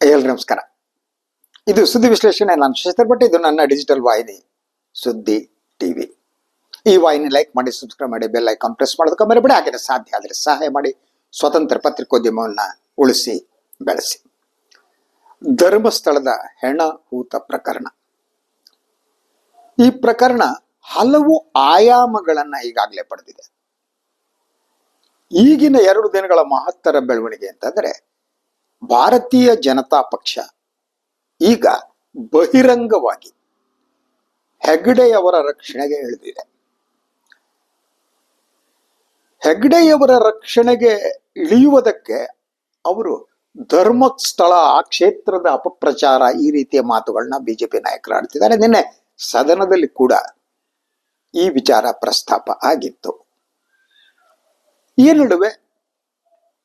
ಎಲ್ರಿ ನಮಸ್ಕಾರ. ಇದು ಸುದ್ದಿ ವಿಶ್ಲೇಷಣೆ, ನಾನು ಶಶಿಧರ್ ಭಟ್. ಇದು ನನ್ನ ಡಿಜಿಟಲ್ ವಾಹಿನಿ, ಸುದ್ದಿ ಟಿವಿ ಈ ವಾಹಿನಿ ಲೈಕ್ ಮಾಡಿ ಸಬ್ಸ್ಕ್ರೈಬ್ ಮಾಡಿ ಬೆಲ್ ಐಕಾನ್ ಪ್ರೆಸ್ ಮಾಡೋದಕ್ಕೆ ಮರಿಬೇಡಿ. ಹಾಗೆ ಸಾಧ್ಯ ಆದರೆ ಸಹಾಯ ಮಾಡಿ, ಸ್ವತಂತ್ರ ಪತ್ರಿಕೋದ್ಯಮವನ್ನು ಉಳಿಸಿ, ಬೆಳೆಸಿ. ಧರ್ಮಸ್ಥಳದ ಹೆಣ ಹೂತ ಪ್ರಕರಣ. ಈ ಪ್ರಕರಣ ಹಲವು ಆಯಾಮಗಳನ್ನು ಈಗಾಗಲೇ ಪಡೆದಿದೆ. ಈಗಿನ ಎರಡು ದಿನಗಳ ಮಹತ್ತರ ಬೆಳವಣಿಗೆ ಅಂತಂದ್ರೆ ಭಾರತೀಯ ಜನತಾ ಪಕ್ಷ ಈಗ ಬಹಿರಂಗವಾಗಿ ಹೆಗ್ಡೆಯವರ ರಕ್ಷಣೆಗೆ ಇಳಿದಿದೆ. ಹೆಗ್ಡೆಯವರ ರಕ್ಷಣೆಗೆ ಇಳಿಯುವುದಕ್ಕೆ ಅವರು ಧರ್ಮಸ್ಥಳ, ಆ ಕ್ಷೇತ್ರದ ಅಪಪ್ರಚಾರ ಈ ರೀತಿಯ ಮಾತುಗಳನ್ನ ಬಿಜೆಪಿ ನಾಯಕರು ಆಡ್ತಿದ್ದಾರೆ. ನಿನ್ನೆ ಸದನದಲ್ಲಿ ಕೂಡ ಈ ವಿಚಾರ ಪ್ರಸ್ತಾಪ ಆಗಿತ್ತು. ಈ ನಡುವೆ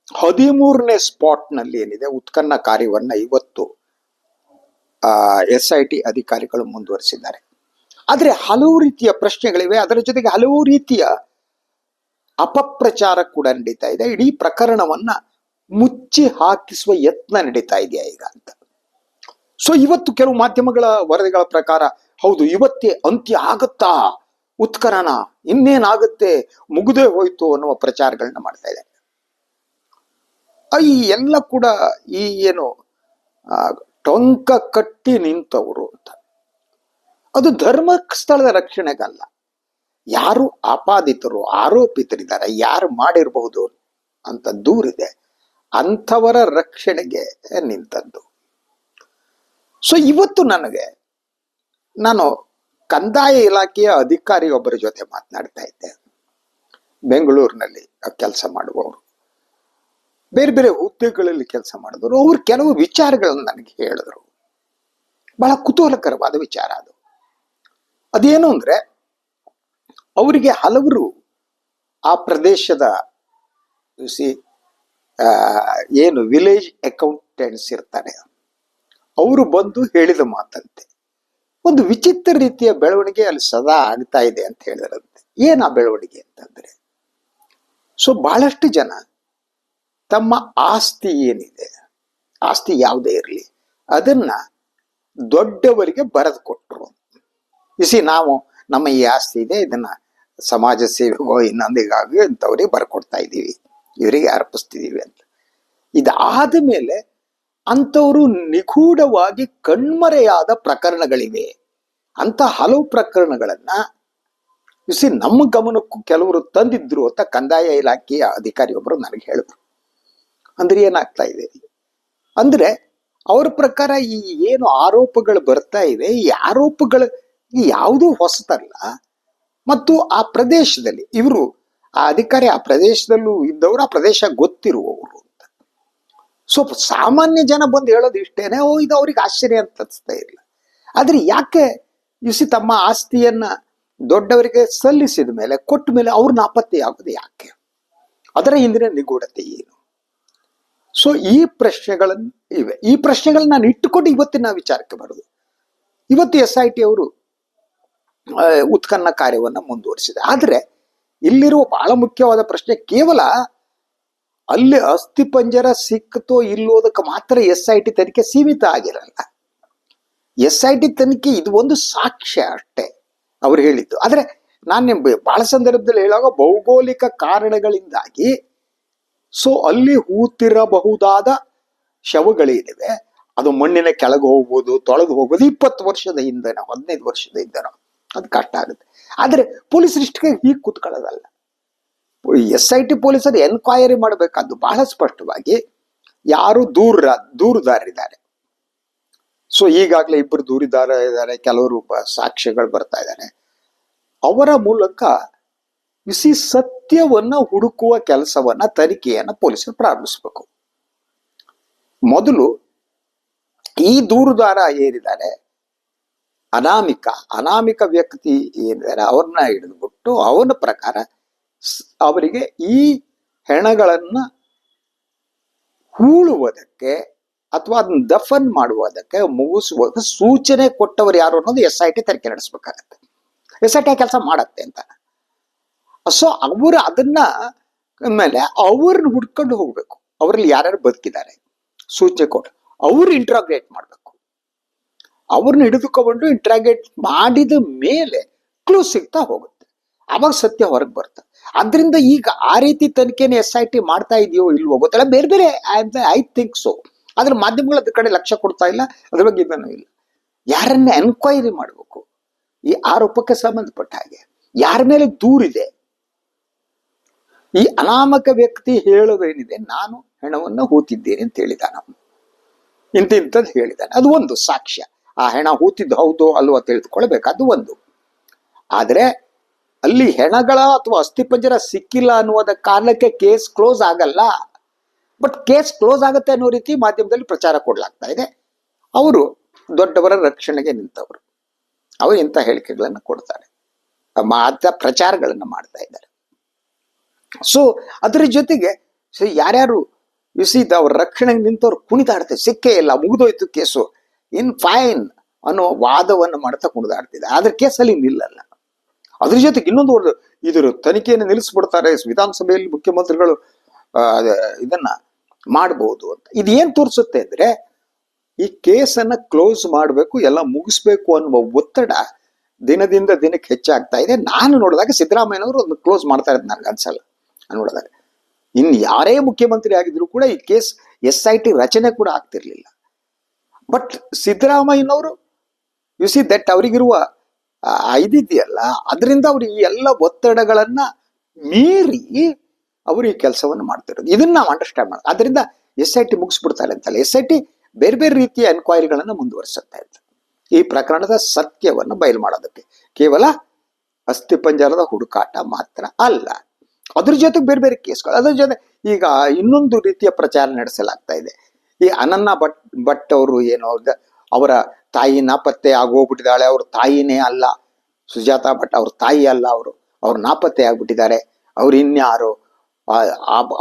ಹದಿಮೂರನೇ ಸ್ಪಾಟ್ನಲ್ಲಿ ಏನಿದೆ ಉತ್ಖನ್ನ ಕಾರ್ಯವನ್ನ ಇವತ್ತು ಎಸ್ ಐ ಟಿ ಅಧಿಕಾರಿಗಳು ಮುಂದುವರಿಸಿದ್ದಾರೆ. ಆದರೆ ಹಲವು ರೀತಿಯ ಪ್ರಶ್ನೆಗಳಿವೆ. ಅದರ ಜೊತೆಗೆ ಹಲವು ರೀತಿಯ ಅಪಪ್ರಚಾರ ಕೂಡ ನಡೀತಾ ಇದೆ. ಇಡೀ ಪ್ರಕರಣವನ್ನ ಮುಚ್ಚಿ ಹಾಕಿಸುವ ಯತ್ನ ನಡೀತಾ ಇದೆಯಾ ಈಗ ಅಂತ. ಸೊ ಇವತ್ತು ಕೆಲವು ಮಾಧ್ಯಮಗಳ ವರದಿಗಳ ಪ್ರಕಾರ ಹೌದು ಇವತ್ತೇ ಅಂತ್ಯ ಆಗತ್ತಾ? ಉತ್ಕರಣ ಇನ್ನೇನಾಗುತ್ತೆ? ಮುಗಿದೇ ಹೋಯ್ತು ಅನ್ನುವ ಪ್ರಚಾರಗಳನ್ನ ಮಾಡ್ತಾ ಆ, ಈ ಎಲ್ಲ ಕೂಡ ಈ ಏನು ಟೊಂಕ ಕಟ್ಟಿ ನಿಂತವರು ಅಂತ. ಅದು ಧರ್ಮಸ್ಥಳದ ರಕ್ಷಣೆಗಲ್ಲ. ಯಾರು ಆಪಾದಿತರು, ಆರೋಪಿತರಿದ್ದಾರೆ, ಯಾರು ಮಾಡಿರಬಹುದು ಅಂತ ದೂರಿದೆ. ಅಂಥವರ ರಕ್ಷಣೆಗೆ ನಿಂತದ್ದು. ಸೊ ಇವತ್ತು ನನಗೆ ನಾನು ಕಂದಾಯ ಇಲಾಖೆಯ ಅಧಿಕಾರಿಯೊಬ್ಬರ ಜೊತೆ ಮಾತನಾಡ್ತಾ ಇದ್ದೆ. ಬೆಂಗಳೂರಿನಲ್ಲಿ ಕೆಲಸ ಮಾಡುವವರು. ಬೇರೆ ಬೇರೆ ಹುದ್ದೆಗಳಲ್ಲಿ ಕೆಲಸ ಮಾಡಿದ್ರು ಅವರು ಕೆಲವು ವಿಚಾರಗಳನ್ನು ನನಗೆ ಹೇಳಿದ್ರು. ಬಹಳ ಕುತೂಹಲಕರವಾದ ವಿಚಾರ ಅದು. ಅದೇನು ಅಂದರೆ, ಅವರಿಗೆ ಹಲವರು ಆ ಪ್ರದೇಶದ ಸಿ ಏನು ವಿಲೇಜ್ ಅಕೌಂಟೆಂಟ್ಸ್ ಇರ್ತಾರೆ. ಅವರು ಬಂದು ಹೇಳಿದ ಮಾತಂತೆ. ಒಂದು ವಿಚಿತ್ರ ರೀತಿಯ ಬೆಳವಣಿಗೆ ಅಲ್ಲಿ ಸದಾ ಆಗ್ತಾ ಇದೆ ಅಂತ ಹೇಳಿದ್ರಂತೆ. ಏನು ಆ ಬೆಳವಣಿಗೆ ಅಂತಂದ್ರೆ? ಸೊ, ಬಹಳಷ್ಟು ಜನ ತಮ್ಮ ಆಸ್ತಿ ಏನಿದೆ, ಆಸ್ತಿ ಯಾವುದೇ ಇರಲಿ, ಅದನ್ನ ದೊಡ್ಡವರಿಗೆ ಬರೆದು ಕೊಟ್ಟರು ಇಸಿ ನಾವು ನಮ್ಮ ಈ ಆಸ್ತಿ ಇದೆ, ಇದನ್ನ ಸಮಾಜ ಸೇವೆಗೋ ಇನ್ನೊಂದಿಗಾಗಿ ಇಂಥವ್ರಿಗೆ ಬರ್ಕೊಡ್ತಾ ಇದ್ದೀವಿ, ಇವರಿಗೆ ಅರ್ಪಿಸ್ತಿದ್ದೀವಿ ಅಂತ. ಇದಾದ ಮೇಲೆ ಅಂಥವರು ನಿಗೂಢವಾಗಿ ಕಣ್ಮರೆಯಾದ ಪ್ರಕರಣಗಳಿವೆ. ಅಂತ ಹಲವು ಪ್ರಕರಣಗಳನ್ನ ಇಸಿ ನಮ್ಮ ಗಮನಕ್ಕೂ ಕೆಲವರು ತಂದಿದ್ರು ಅಂತ ಕಂದಾಯ ಇಲಾಖೆಯ ಅಧಿಕಾರಿಯೊಬ್ಬರು ನನಗೆ ಹೇಳಿದ್ರು. ಅಂದ್ರೆ ಏನಾಗ್ತಾ ಇದೆ? ಅಂದ್ರೆ ಅವ್ರ ಪ್ರಕಾರ ಈ ಏನು ಆರೋಪಗಳು ಬರ್ತಾ ಇದೆ, ಈ ಆರೋಪಗಳು ಯಾವುದೂ ಹೊಸತಲ್ಲ. ಮತ್ತು ಆ ಪ್ರದೇಶದಲ್ಲಿ ಇವರು, ಆ ಅಧಿಕಾರಿ ಆ ಪ್ರದೇಶದಲ್ಲೂ ಇದ್ದವರು, ಆ ಪ್ರದೇಶ ಗೊತ್ತಿರುವವರು ಅಂತ. ಸೊ ಸಾಮಾನ್ಯ ಜನ ಬಂದು ಹೇಳೋದು ಇಷ್ಟೇನೆ, ಓ, ಇದು ಅವ್ರಿಗೆ ಆಶ್ಚರ್ಯ ಅಂತ ಅನಿಸ್ತಾ ಇಲ್ಲ. ಆದ್ರೆ ಯಾಕೆ ಯುಸಿ ತಮ್ಮ ಆಸ್ತಿಯನ್ನ ದೊಡ್ಡವರಿಗೆ ಸಲ್ಲಿಸಿದ ಮೇಲೆ, ಕೊಟ್ಟ ಮೇಲೆ ಅವ್ರ ನಾಪತ್ತೆ ಆಗೋದು ಯಾಕೆ? ಅದರ ಹಿಂದಿನ ನಿಗೂಢತೆ ಏನು? ಸೊ ಈ ಪ್ರಶ್ನೆಗಳನ್ನು ಇವೆ. ಈ ಪ್ರಶ್ನೆಗಳನ್ನ ನಾನು ಇಟ್ಟುಕೊಂಡು ಇವತ್ತಿನ ವಿಚಾರಕ್ಕೆ ಬರೋದು. ಇವತ್ತು ಎಸ್ ಐ ಟಿ ಅವರು ಉತ್ಖನ್ನ ಕಾರ್ಯವನ್ನ ಮುಂದುವರಿಸಿದೆ. ಆದರೆ, ಇಲ್ಲಿರುವ ಬಹಳ ಮುಖ್ಯವಾದ ಪ್ರಶ್ನೆ ಕೇವಲ ಅಲ್ಲಿ ಅಸ್ಥಿಪಂಜರ ಸಿಕ್ತೋ ಇಲ್ಲೋದಕ್ಕೆ ಮಾತ್ರ ಎಸ್ ಐ ಟಿ ತನಿಖೆ ಸೀಮಿತ ಆಗಿರಲ್ಲ. ಎಸ್ ಐ ಟಿ ತನಿಖೆ ಇದು ಒಂದು ಸಾಕ್ಷ್ಯ ಅಷ್ಟೇ ಅವ್ರು ಹೇಳಿದ್ದು. ಆದರೆ ನಾನು ಬಹಳ ಸಂದರ್ಭದಲ್ಲಿ ಹೇಳುವಾಗ ಭೌಗೋಳಿಕ ಕಾರಣಗಳಿಂದಾಗಿ ಸೊ ಅಲ್ಲಿ ಹೂತಿರಬಹುದಾದ ಶವಗಳೇನಿವೆ ಅದು ಮಣ್ಣಿನ ಕೆಳಗೆ ಹೋಗ್ಬೋದು, ತೊಳೆದು ಹೋಗ್ಬೋದು. ಇಪ್ಪತ್ತು ವರ್ಷದ ಹಿಂದೆನೋ ಹದಿನೈದು ವರ್ಷದ ಹಿಂದೆನೋ ಅದು ಕಷ್ಟ ಆಗುತ್ತೆ. ಆದರೆ ಪೊಲೀಸ್ ಇಷ್ಟಕ್ಕೆ ಹೀಗೆ ಕೂತ್ಕೊಳ್ಳೋದಲ್ಲ. ಎಸ್ ಐ ಟಿ ಪೊಲೀಸರು ಎನ್ಕ್ವೈರಿ ಮಾಡಬೇಕಾದ್ದು ಬಹಳ ಸ್ಪಷ್ಟವಾಗಿ ಯಾರು ದೂರ ದೂರುದಾರಿದ್ದಾರೆ ಸೊ ಈಗಾಗಲೇ ಇಬ್ಬರು ದೂರಿದಾರ ಇದ್ದಾರೆ. ಕೆಲವರು ಸಾಕ್ಷ್ಯಗಳು ಬರ್ತಾ ಇದ್ದಾರೆ ಅವರ ಮೂಲಕ ಬಿಸಿ ಸತ್ಯವನ್ನ ಹುಡುಕುವ ಕೆಲಸವನ್ನ ತನಿಖೆಯನ್ನ ಪೊಲೀಸರು ಪ್ರಾರಂಭಿಸಬೇಕು ಮೊದಲು ಈ ದೂರುದಾರ ಏನಿದ್ದಾರೆ ಅನಾಮಿಕ ಅನಾಮಿಕ ವ್ಯಕ್ತಿ ಏನಿದ್ದಾರೆ ಅವ್ರನ್ನ ಹಿಡಿದ್ಬಿಟ್ಟು ಅವನ ಪ್ರಕಾರ ಅವರಿಗೆ ಈ ಹೆಣಗಳನ್ನ ಹೂಳುವುದಕ್ಕೆ ಅಥವಾ ಅದನ್ನ ದಫನ್ ಮಾಡುವುದಕ್ಕೆ ಮುಗಿಸುವ ಸೂಚನೆ ಕೊಟ್ಟವರು ಯಾರು ಅನ್ನೋದು ಎಸ್ ಐ ಟಿ ತನಿಖೆ ನಡೆಸಬೇಕಾಗತ್ತೆ. ಎಸ್ ಐ ಟಿ ಕೆಲಸ ಮಾಡತ್ತೆ ಅಂತ. ಸೊ ಅವರು ಅದನ್ನ ಮೇಲೆ ಅವ್ರನ್ನ ಹುಡ್ಕೊಂಡು ಹೋಗ್ಬೇಕು. ಅವರಲ್ಲಿ ಯಾರ್ಯಾರು ಬದುಕಿದ್ದಾರೆ? ಸೂಚನೆ ಕೊಟ್ಟು ಅವ್ರು ಇಂಟ್ರಾಗ್ರೇಟ್ ಮಾಡಬೇಕು. ಅವ್ರನ್ನ ಹಿಡಿದುಕೊಂಡು ಇಂಟ್ರಾಗ್ರೇಟ್ ಮಾಡಿದ ಮೇಲೆ ಕ್ಲೂ ಸಿಗ್ತಾ ಹೋಗುತ್ತೆ. ಅವಾಗ ಸತ್ಯ ಹೊರಗೆ ಬರುತ್ತೆ. ಅದರಿಂದ ಈಗ ಆ ರೀತಿ ತನಿಖೆನ ಎಸ್ ಐ ಟಿ ಮಾಡ್ತಾ ಇದೆಯೋ ಇಲ್ವೋ ಗೊತ್ತಲ್ಲ. ಬೇರೆ ಬೇರೆ ಐ ಥಿಂಕ್ ಸೊ ಆದ್ರೆ ಮಾಧ್ಯಮಗಳು ಅದ್ರ ಕಡೆ ಲಕ್ಷ್ಯ ಕೊಡ್ತಾ ಇಲ್ಲ. ಅದ್ರ ಬಗ್ಗೆ ಇದನ್ನು ಇಲ್ಲ. ಯಾರನ್ನ ಎನ್ಕ್ವೈರಿ ಮಾಡಬೇಕು? ಈ ಆರೋಪಕ್ಕೆ ಸಂಬಂಧಪಟ್ಟ ಹಾಗೆ. ಯಾರ ಮೇಲೆ ದೂರಿದೆ? ಈ ಅನಾಮಕ ವ್ಯಕ್ತಿ ಹೇಳೋದೇನಿದೆ, ನಾನು ಹೆಣವನ್ನು ಹೂತಿದ್ದೇನೆ ಅಂತ ಹೇಳಿದಾನ. ಇಂತಿಂತದ್ದು ಹೇಳಿದ್ದಾನೆ ಅದು ಒಂದು ಸಾಕ್ಷ್ಯ. ಆ ಹೆಣ ಹೂತಿದ್ದು ಹೌದು ಅಲ್ವೋ ತಿಳಿದುಕೊಳ್ಬೇಕು ಅದು ಒಂದು. ಆದರೆ ಅಲ್ಲಿ ಹೆಣಗಳ ಅಥವಾ ಅಸ್ಥಿಪಂಜರ ಸಿಕ್ಕಿಲ್ಲ ಅನ್ನುವುದ ಕಾರಣಕ್ಕೆ ಕೇಸ್ ಕ್ಲೋಸ್ ಆಗಲ್ಲ. ಬಟ್ ಕೇಸ್ ಕ್ಲೋಸ್ ಆಗುತ್ತೆ ಅನ್ನೋ ರೀತಿ ಮಾಧ್ಯಮದಲ್ಲಿ ಪ್ರಚಾರ ಕೊಡಲಾಗ್ತಾ ಇದೆ. ಅವರು ದೊಡ್ಡವರ ರಕ್ಷಣೆಗೆ ನಿಂತವರು. ಅವರು ಇಂಥ ಹೇಳಿಕೆಗಳನ್ನು ಕೊಡ್ತಾರೆ. ಮಾತ್ರ ಪ್ರಚಾರಗಳನ್ನು ಮಾಡ್ತಾ ಸೊ ಅದರ ಜೊತೆಗೆ ಸೊ ಯಾರ್ಯಾರು ವಿಸಿದ ಅವ್ರ ರಕ್ಷಣೆಗೆ ನಿಂತವ್ರು ಕುಣಿದಾಡ್ತಾರೆ ಸಿಕ್ಕೇ ಇಲ್ಲ, ಮುಗಿದೋಯ್ತು ಕೇಸು. ಇನ್ ಫೈನ್ ಅನ್ನೋ ವಾದವನ್ನು ಮಾಡ್ತಾ ಕುಣಿದಾಡ್ತಿದೆ ಆದ್ರೆ ಕೇಸಲ್ಲಿ ನಿಲ್ಲಲ್ಲ ಅದ್ರ ಜೊತೆಗೆ ಇನ್ನೊಂದು ಒಂದು ಇದ್ರ ತನಿಖೆಯನ್ನು ನಿಲ್ಲಿಸ್ಬಿಡ್ತಾರೆ ವಿಧಾನಸಭೆಯಲ್ಲಿ ಮುಖ್ಯಮಂತ್ರಿಗಳು ಇದನ್ನ ಮಾಡಬಹುದು ಅಂತ. ಇದು ಏನ್ ತೋರಿಸುತ್ತೆ ಅಂದ್ರೆ, ಈ ಕೇಸನ್ನ ಕ್ಲೋಸ್ ಮಾಡಬೇಕು, ಎಲ್ಲ ಮುಗಿಸ್ಬೇಕು ಅನ್ನುವ ಒತ್ತಡ ದಿನದಿಂದ ದಿನಕ್ಕೆ ಹೆಚ್ಚಾಗ್ತಾ ಇದೆ. ನಾನು ನೋಡಿದಾಗ ಸಿದ್ದರಾಮಯ್ಯನವರು ಅದನ್ನ ಕ್ಲೋಸ್ ಮಾಡ್ತಾ ಇರೋದು ನನಗೆ ಅನ್ಸಲ್ಲ ನಾನು ಇನ್ನು ಇನ್ ಯಾರೇ ಮುಖ್ಯಮಂತ್ರಿ ಆಗಿದ್ರು ಕೂಡ ಈ ಕೇಸ್ ಎಸ್ ಐ ಟಿ ರಚನೆ ಕೂಡ ಆಗ್ತಿರ್ಲಿಲ್ಲ. ಬಟ್ ಸಿದ್ದರಾಮಯ್ಯನವರು ಯು ಸಿ ದಟ್ ಅವರಿಗಿರುವ ಐದಿದೆಯಲ್ಲ, ಅದರಿಂದ ಅವರು ಈ ಎಲ್ಲ ಒತ್ತಡಗಳನ್ನ ಮೀರಿ ಅವರು ಈ ಕೆಲಸವನ್ನು ಮಾಡ್ತಿರೋದು. ಇದನ್ನ ನಾವು ಅಂಡರ್ಸ್ಟ್ಯಾಂಡ್ ಮಾಡೋದು. ಅದರಿಂದ ಎಸ್ ಐ ಟಿ ಮುಗಿಸ್ಬಿಡ್ತಾರೆ ಅಂತಲ್ಲ. ಎಸ್ ಐ ಟಿ ಬೇರೆ ಬೇರೆ ರೀತಿಯ ಎನ್ಕ್ವೈರಿಗಳನ್ನು ಮುಂದುವರಿಸುತ್ತಾ ಇತ್ತು. ಈ ಪ್ರಕರಣದ ಸತ್ಯವನ್ನು ಬಯಲು ಮಾಡೋದಕ್ಕೆ. ಕೇವಲ ಅಸ್ಥಿಪಂಜರದ ಹುಡುಕಾಟ ಮಾತ್ರ ಅಲ್ಲ. ಅದ್ರ ಜೊತೆಗೆ ಬೇರೆ ಬೇರೆ ಕೇಸ್ಗಳು ಅದ್ರ ಜೊತೆ ಈಗ ಇನ್ನೊಂದು ರೀತಿಯ ಪ್ರಚಾರ ನಡೆಸಲಾಗ್ತಾ ಇದೆ. ಈ ಅನನ್ನ ಭಟ್ ಭಟ್ ಅವರು ಏನು ಅವರ ತಾಯಿ ನಾಪತ್ತೆ ಆಗೋಗ್ಬಿಟ್ಟಿದ್ದಾಳೆ. ಅವ್ರ ತಾಯಿನೇ ಅಲ್ಲ. ಸುಜಾತಾ ಭಟ್ ಅವ್ರ ತಾಯಿ ಅಲ್ಲ ಅವರು. ಅವ್ರು ನಾಪತ್ತೆ ಆಗ್ಬಿಟ್ಟಿದ್ದಾರೆ. ಅವ್ರು ಇನ್ಯಾರು?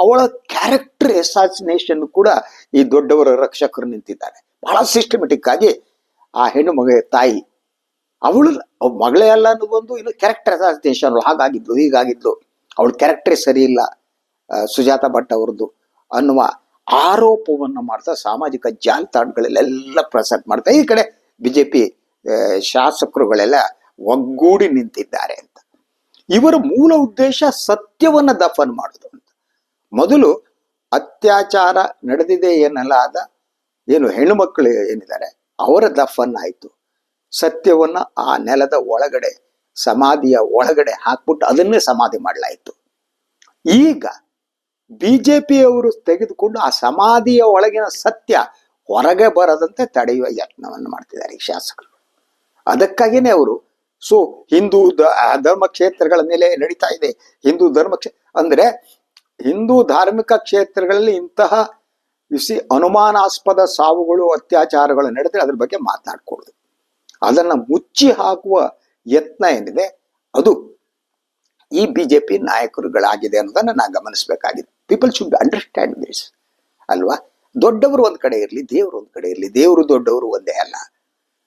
ಅವಳ ಕ್ಯಾರೆಕ್ಟರ್ ಎಸಾಸಿನೇಷನ್ ಕೂಡ ಈ ದೊಡ್ಡವರ ರಕ್ಷಕರು ನಿಂತಿದ್ದಾರೆ. ಬಹಳ ಸಿಸ್ಟಮೆಟಿಕ್ ಆಗಿ ಆ ಹೆಣ್ಣು ಮಗ, ತಾಯಿ, ಅವಳು, ಮಗಳೇ ಅಲ್ಲ ಅನ್ನೋದೊಂದು ಇನ್ನು ಕ್ಯಾರೆಕ್ಟರ್ ಎಸಾಸಿನೇಷನ್ ಹಾಗಾಗಿದ್ಲು, ಹೀಗಾಗಿದ್ಲು. ಅವಳ ಕ್ಯಾರೆಕ್ಟರೇ ಸರಿ ಇಲ್ಲ ಆ, ಸುಜಾತ ಭಟ್ ಅವ್ರದ್ದು ಅನ್ನುವ ಆರೋಪವನ್ನು ಮಾಡ್ತಾ ಸಾಮಾಜಿಕ ಜಾಲತಾಣಗಳಲ್ಲೆಲ್ಲ ಪ್ರಸಾರ ಮಾಡ್ತಾ ಈ ಕಡೆ ಬಿಜೆಪಿ ಶಾಸಕರುಗಳೆಲ್ಲ ಒಗ್ಗೂಡಿ ನಿಂತಿದ್ದಾರೆ ಅಂತ. ಇವರ ಮೂಲ ಉದ್ದೇಶ ಸತ್ಯವನ್ನ ದಫನ್ ಮಾಡೋದು ಅಂತ. ಮೊದಲು ಅತ್ಯಾಚಾರ ನಡೆದಿದೆ ಎನ್ನಲಾದ ಏನು ಹೆಣ್ಣು ಮಕ್ಕಳು ಏನಿದ್ದಾರೆ ಅವರ ದಫನ್ ಆಯಿತು. ಸತ್ಯವನ್ನ ಆ ನೆಲದ ಒಳಗಡೆ ಸಮಾಧಿಯ ಒಳಗಡೆ ಹಾಕ್ಬಿಟ್ಟು ಅದನ್ನೇ ಸಮಾಧಿ ಮಾಡಲಾಯಿತು. ಈಗ ಬಿ ಜೆ ಪಿಯವರು ತೆಗೆದುಕೊಂಡು ಆ ಸಮಾಧಿಯ ಒಳಗಿನ ಸತ್ಯ ಹೊರಗೆ ಬರದಂತೆ ತಡೆಯುವ ಯತ್ನವನ್ನು ಮಾಡ್ತಿದ್ದಾರೆ ಈ ಶಾಸಕರು. ಅದಕ್ಕಾಗಿನೇ ಅವರು, ಸೊ, ಹಿಂದೂ ಧರ್ಮ ಕ್ಷೇತ್ರಗಳ ಮೇಲೆ ನಡೀತಾ ಇದೆ. ಹಿಂದೂ ಧರ್ಮ ಅಂದ್ರೆ ಹಿಂದೂ ಧಾರ್ಮಿಕ ಕ್ಷೇತ್ರಗಳಲ್ಲಿ ಇಂತಹ ಇಸಿ ಅನುಮಾನಾಸ್ಪದ ಸಾವುಗಳು, ಅತ್ಯಾಚಾರಗಳು ನಡೆದ್ರೆ ಅದ್ರ ಬಗ್ಗೆ ಮಾತನಾಡ್ಕೊಳ್ಳೋದು ಅದನ್ನ ಮುಚ್ಚಿ ಹಾಕುವ ಯತ್ನ ಏನಿದೆ, ಅದು ಈ ಬಿಜೆಪಿ ನಾಯಕರುಗಳಾಗಿದೆ ಅನ್ನೋದನ್ನ ನಾ ಗಮನಿಸಬೇಕಾಗಿದೆ. ಪೀಪಲ್ ಶುಡ್ ಅಂಡರ್ಸ್ಟ್ಯಾಂಡ್ ದಿಸ್ ಅಲ್ವಾ? ದೊಡ್ಡವರು ಒಂದ್ ಕಡೆ ಇರಲಿ, ದೇವರು ಒಂದ್ ಕಡೆ ಇರಲಿ, ದೇವರು ದೊಡ್ಡವರು ಒಂದೇ ಅಲ್ಲ.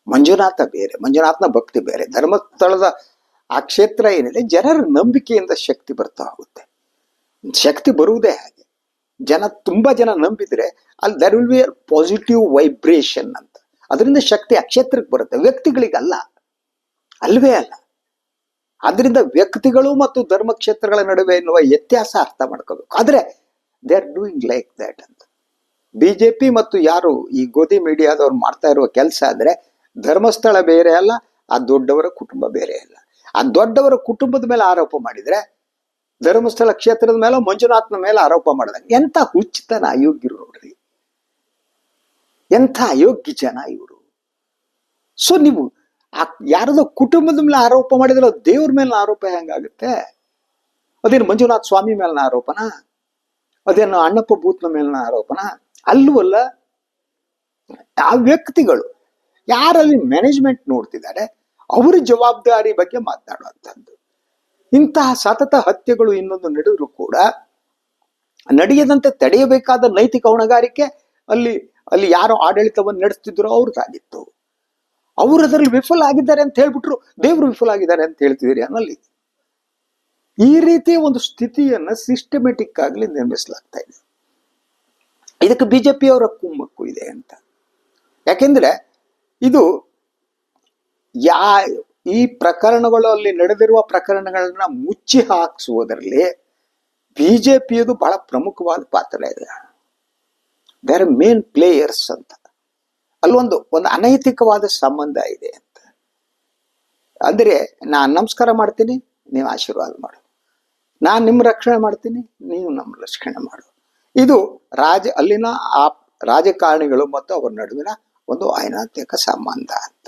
ಮಂಜುನಾಥ ಬೇರೆ, ಮಂಜುನಾಥನ ಭಕ್ತಿ ಬೇರೆ. ಧರ್ಮಸ್ಥಳದ ಆ ಕ್ಷೇತ್ರ ಏನಿದೆ, ಜನರ ನಂಬಿಕೆಯಿಂದ ಶಕ್ತಿ ಬರ್ತಾ ಹೋಗುತ್ತೆ. ಶಕ್ತಿ ಬರುವುದೇ ಹಾಗೆ. ಜನ ತುಂಬಾ ಜನ ನಂಬಿದ್ರೆ ಅಲ್ಲಿ there will be positive vibration ಅಂತ. ಅದರಿಂದ ಶಕ್ತಿ ಆ ಕ್ಷೇತ್ರಕ್ಕೆ ಬರುತ್ತೆ. ವ್ಯಕ್ತಿಗಳಿಗಲ್ಲ. ಅಲ್ವೇ ಅಲ್ಲ? ಅದರಿಂದ ವ್ಯಕ್ತಿಗಳು ಮತ್ತು ಧರ್ಮ ಕ್ಷೇತ್ರಗಳ ನಡುವೆ ಎನ್ನುವ ವ್ಯತ್ಯಾಸ ಅರ್ಥ ಮಾಡ್ಕೋಬೇಕು. ಆದ್ರೆ they are doing like that ಅಂತ. ಬಿಜೆಪಿ ಮತ್ತು ಯಾರು ಈ ಗೋಧಿ ಮೀಡಿಯಾದವ್ರು ಮಾಡ್ತಾ ಇರುವ ಕೆಲಸ ಅಂದ್ರೆ, ಧರ್ಮಸ್ಥಳ ಬೇರೆ ಅಲ್ಲ, ಆ ದೊಡ್ಡವರ ಕುಟುಂಬ ಬೇರೆ ಅಲ್ಲ. ಆ ದೊಡ್ಡವರ ಕುಟುಂಬದ ಮೇಲೆ ಆರೋಪ ಮಾಡಿದ್ರೆ, ಧರ್ಮಸ್ಥಳ ಕ್ಷೇತ್ರದ ಮೇಲೆ ಮಂಜುನಾಥನ ಮೇಲೆ ಆರೋಪ ಮಾಡಿದಂಗೆ. ಎಂತ ಹುಚ್ಚತನ ಅಯೋಗ್ಯರು ನೋಡ್ರಿ ಎಂಥ ಅಯೋಗ್ಯ ಜನ ಇವರು? ಸೊ ನೀವು ಆ ಯಾರದೋ ಕುಟುಂಬದ ಮೇಲೆ ಆರೋಪ ಮಾಡಿದ್ರೆ ದೇವ್ರ ಮೇಲೆ ಆರೋಪ ಹೆಂಗಾಗುತ್ತೆ? ಅದೇನು ಮಂಜುನಾಥ್ ಸ್ವಾಮಿ ಮೇಲಿನ ಆರೋಪನ? ಅದೇನು ಅಣ್ಣಪ್ಪ ಭೂತ್ನ ಮೇಲಿನ ಆರೋಪನ? ಅಲ್ಲವಲ್ಲ ಆ ವ್ಯಕ್ತಿಗಳು ಯಾರಲ್ಲಿ ಮ್ಯಾನೇಜ್ಮೆಂಟ್ ನೋಡ್ತಿದ್ದಾರೆ, ಅವರ ಜವಾಬ್ದಾರಿ ಬಗ್ಗೆ ಮಾತನಾಡುವಂಥದ್ದು ಇಂತಹ ಸತತ ಹತ್ಯೆಗಳು ಇನ್ನೊಂದು ನಡೆದರೂ ಕೂಡ ನಡೆಯದಂತೆ ತಡೆಯಬೇಕಾದ ನೈತಿಕ ಹೊಣೆಗಾರಿಕೆ ಅಲ್ಲಿ ಅಲ್ಲಿ ಯಾರು ಆಡಳಿತವನ್ನು ನಡೆಸ್ತಿದ್ರು ಅವ್ರದ್ದಾಗಿತ್ತು. ಅವರು ಅದರಲ್ಲಿ ವಿಫಲ ಆಗಿದ್ದಾರೆ ಅಂತ ಹೇಳ್ಬಿಟ್ರು, ದೇವರು ವಿಫಲ ಆಗಿದ್ದಾರೆ ಅಂತ ಹೇಳ್ತಿದ್ದೀರಿ ಅನ್ನಲ್ಲಿ. ಈ ರೀತಿಯ ಒಂದು ಸ್ಥಿತಿಯನ್ನ ಸಿಸ್ಟಮೆಟಿಕ್ ಆಗಲಿ ನಿರ್ಮಿಸಲಾಗ್ತಾ ಇದೆ. ಇದಕ್ಕೆ ಬಿಜೆಪಿಯವರ ಕುಮ್ಮಕ್ಕು ಇದೆ ಅಂತ. ಯಾಕೆಂದ್ರೆ ಇದು ಯಾ, ಈ ಪ್ರಕರಣಗಳಲ್ಲಿ ನಡೆದಿರುವ ಪ್ರಕರಣಗಳನ್ನ ಮುಚ್ಚಿ ಹಾಕಿಸುವುದರಲ್ಲಿ ಬಿಜೆಪಿಯದು ಬಹಳ ಪ್ರಮುಖವಾದ ಪಾತ್ರ ಇದೆ. ದೇ ಆರ್ ಮೇನ್ ಪ್ಲೇಯರ್ಸ್ ಅಂತ. ಅಲ್ಲೊಂದು ಒಂದು ಅನೈತಿಕವಾದ ಸಂಬಂಧ ಇದೆ ಅಂತ. ಅಂದ್ರೆ ನಾನು ನಮಸ್ಕಾರ ಮಾಡ್ತೀನಿ, ನೀವು ಆಶೀರ್ವಾದ ಮಾಡು. ನಾನು ನಿಮ್ಮ ರಕ್ಷಣೆ ಮಾಡ್ತೀನಿ, ನೀವು ನಮ್ಮ ರಕ್ಷಣೆ ಮಾಡು. ಇದು ರಾಜ, ಅಲ್ಲಿನ ಆ ರಾಜಕಾರಣಿಗಳು ಮತ್ತು ಅವರ ನಡುವಿನ ಒಂದು ಅನೈತಿಕ ಸಂಬಂಧ ಅಂತ.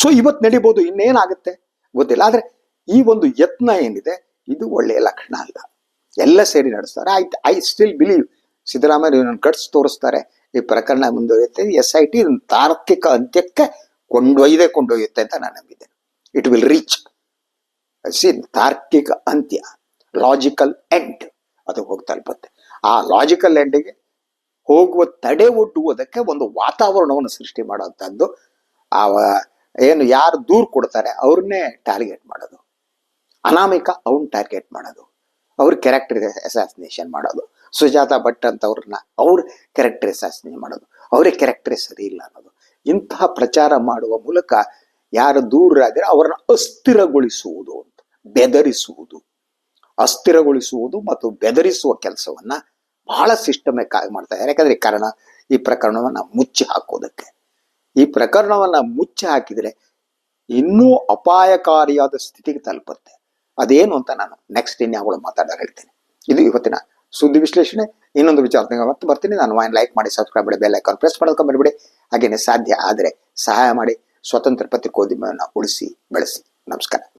ಸೊ ಇವತ್ತು ನಡಿಬೋದು, ಇನ್ನೇನಾಗುತ್ತೆ? ಗೊತ್ತಿಲ್ಲ. ಆದ್ರೆ ಈ ಒಂದು ಯತ್ನ ಏನಿದೆ, ಇದು ಒಳ್ಳೆಯ ಲಕ್ಷಣ ಅಲ್ಲ. ಎಲ್ಲ ಸೇರಿ ನಡೆಸ್ತಾರೆ. I still believe Siddaramaiah guts ತೋರಿಸ್ತಾರೆ. ಈ ಪ್ರಕರಣ ಮುಂದುವರಿಯುತ್ತೆ. ಎಸ್ ಐ ಟಿ ತಾರ್ಕಿಕ ಅಂತ್ಯಕ್ಕೆ ಕೊಂಡೊಯ್ದೇ ಕೊಂಡೊಯ್ಯುತ್ತೆ ಅಂತ ನಾನು ನಂಬಿದೆ ಇಟ್ ವಿಲ್ ರೀಚ್ ಸಿ ತಾರ್ಕಿಕ ಅಂತ್ಯ ಲಾಜಿಕಲ್ ಎಂಡ್ ಅದು ಹೋಗಿ ತಲುಪುತ್ತೆ ಆ ಲಾಜಿಕಲ್ ಎಂಡಿಗೆ ಹೋಗುವ ತಡೆ ಒಡ್ಡುವುದಕ್ಕೆ ಒಂದು ವಾತಾವರಣವನ್ನು ಸೃಷ್ಟಿ ಮಾಡುವಂಥದ್ದು. ಆ ಏನು, ಯಾರು ದೂರು ಕೊಡ್ತಾರೆ, ಅವ್ರನ್ನೇ ಟಾರ್ಗೆಟ್ ಮಾಡೋದು. ಅನಾಮಿಕ ಅವ್ನ ಟಾರ್ಗೆಟ್ ಮಾಡೋದು. ಅವ್ರ ಕ್ಯಾರೆಕ್ಟರ್ ಅಸಾಸಿನೇಷನ್ ಮಾಡೋದು. ಸುಜಾತ ಭಟ್ ಅಂತವ್ರನ್ನ ಅವ್ರ ಕ್ಯಾರೆಕ್ಟರ್ ಶಾಸನೆ ಮಾಡೋದು. ಅವರೇ ಕ್ಯಾರೆಕ್ಟರ್ ಸರಿ ಇಲ್ಲ ಅನ್ನೋದು. ಇಂತಹ ಪ್ರಚಾರ ಮಾಡುವ ಮೂಲಕ ಯಾರು ದೂರ ಆದರೆ ಅವರನ್ನು ಅಸ್ಥಿರಗೊಳಿಸುವುದು ಅಂತ, ಬೆದರಿಸುವುದು. ಅಸ್ಥಿರಗೊಳಿಸುವುದು ಮತ್ತು ಬೆದರಿಸುವ ಕೆಲಸವನ್ನ ಬಹಳ ಸಿಸ್ಟಮಿಕ್ ಆಗಿ ಮಾಡ್ತಾ ಇದ್ದಾರೆ. ಯಾಕಂದ್ರೆ ಕಾರಣ, ಈ ಪ್ರಕರಣವನ್ನ ಮುಚ್ಚಿ ಹಾಕೋದಕ್ಕೆ. ಈ ಪ್ರಕರಣವನ್ನ ಮುಚ್ಚಿ ಹಾಕಿದ್ರೆ ಇನ್ನೂ ಅಪಾಯಕಾರಿಯಾದ ಸ್ಥಿತಿಗೆ ತಲುಪುತ್ತೆ. ಅದೇನು ಅಂತ ನಾನು ನೆಕ್ಸ್ಟ್ ಇನ್ಯಾವುಗಳು ಮಾತಾಡ ಹೇಳ್ತೇನೆ. ಇದು ಇವತ್ತಿನ ಸುದ್ದಿ ವಿಶ್ಲೇಷಣೆ. ಇನ್ನೊಂದು ವಿಚಾರದಾಗ ಮತ್ತೆ ಬರ್ತೀನಿ. ನಾನು ವೈನ್ ಲೈಕ್ ಮಾಡಿ ಸಬ್ಸ್ಕ್ರೈಬ್ ಮಾಡಿ ಬೆಲ್ ಐಕಾನ್ ಪ್ರೆಸ್ ಮಾಡ್ಕೊಂಡ್ ಹಾಗೆಯೇ ಸಾಧ್ಯ ಆದರೆ ಸಹಾಯ ಮಾಡಿ. ಸ್ವತಂತ್ರ ಪತ್ರಿಕೋದ್ಯಮವನ್ನು ಉಳಿಸಿ, ಬೆಳೆಸಿ. ನಮಸ್ಕಾರ.